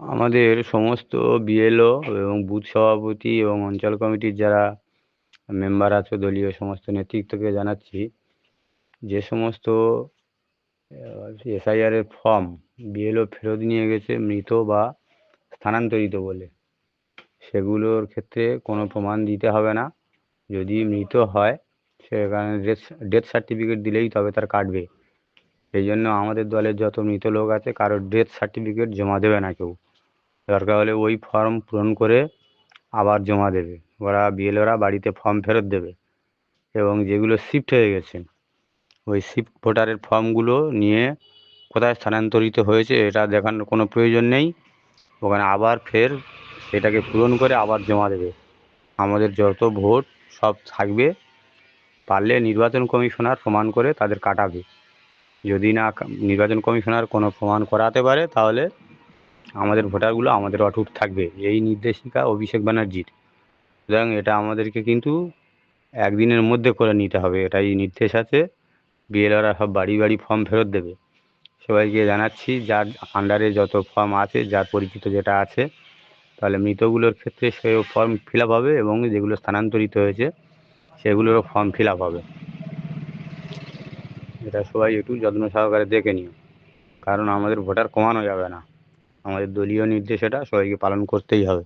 আমাদের সমস্ত বিএলও এবং বুথ সভাপতি এবং অঞ্চল কমিটির যারা মেম্বার আছে, দলীয় সমস্ত নেতৃত্বকে জানাচ্ছি, যে সমস্ত এসআইআরের ফর্ম বিএলও ফেরত নিয়ে গেছে মৃত বা স্থানান্তরিত বলে। সেগুলোর ক্ষেত্রে কোনো প্রমাণ দিতে হবে না। যদি মৃত হয় সেখানে ডেথ ডেথ সার্টিফিকেট দিলেই তবে তার কাটবে। সেই জন্য আমাদের দলের যত মৃত লোক আছে, কারোর ডেথ সার্টিফিকেট জমা দেবে না কেউ। দরকার হলে ওই ফর্ম পূরণ করে আবার জমা দেবে। ওরা বিএলওরা বাড়িতে ফর্ম ফেরত দেবে। এবং যেগুলো শিফট হয়ে গেছে, ওই শিফট ভোটারের ফর্মগুলো নিয়ে কোথায় স্থানান্তরিত হয়েছে এটা দেখানোর কোনো প্রয়োজন নেই। ওখানে আবার ফের সেটাকে পূরণ করে আবার জমা দেবে। আমাদের যত ভোট সব থাকবে, পারলে নির্বাচন কমিশনার প্রমাণ করে তাদের কাটাবে। যদি না নির্বাচন কমিশনার কোনো প্রমাণ করাতে পারে তাহলে আমাদের ভোটারগুলো আমাদের অটুট থাকবে। এই নির্দেশিকা অভিষেক ব্যানার্জির। সুতরাং এটা আমাদেরকে কিন্তু একদিনের মধ্যে করে নিতে হবে। এটাই নির্দেশ আছে। বিএলআররা সব বাড়ি বাড়ি ফর্ম ফেরত দেবে। সবাইকে জানাচ্ছি, যার আন্ডারে যত ফর্ম আছে, যার পরিচিত যেটা আছে, তাহলে মৃতগুলোর ক্ষেত্রে সেও ফর্ম ফিল হবে এবং যেগুলো স্থানান্তরিত হয়েছে, সেগুলোরও ফর্ম ফিল হবে। এটা সবাই একটু যত্ন সহকারে দেখে নিও। কারণ আমাদের ভোটার কমানো যাবে না। আমাদের দলীয় নির্দেশ এটা সবাইকে পালন করতেই হবে।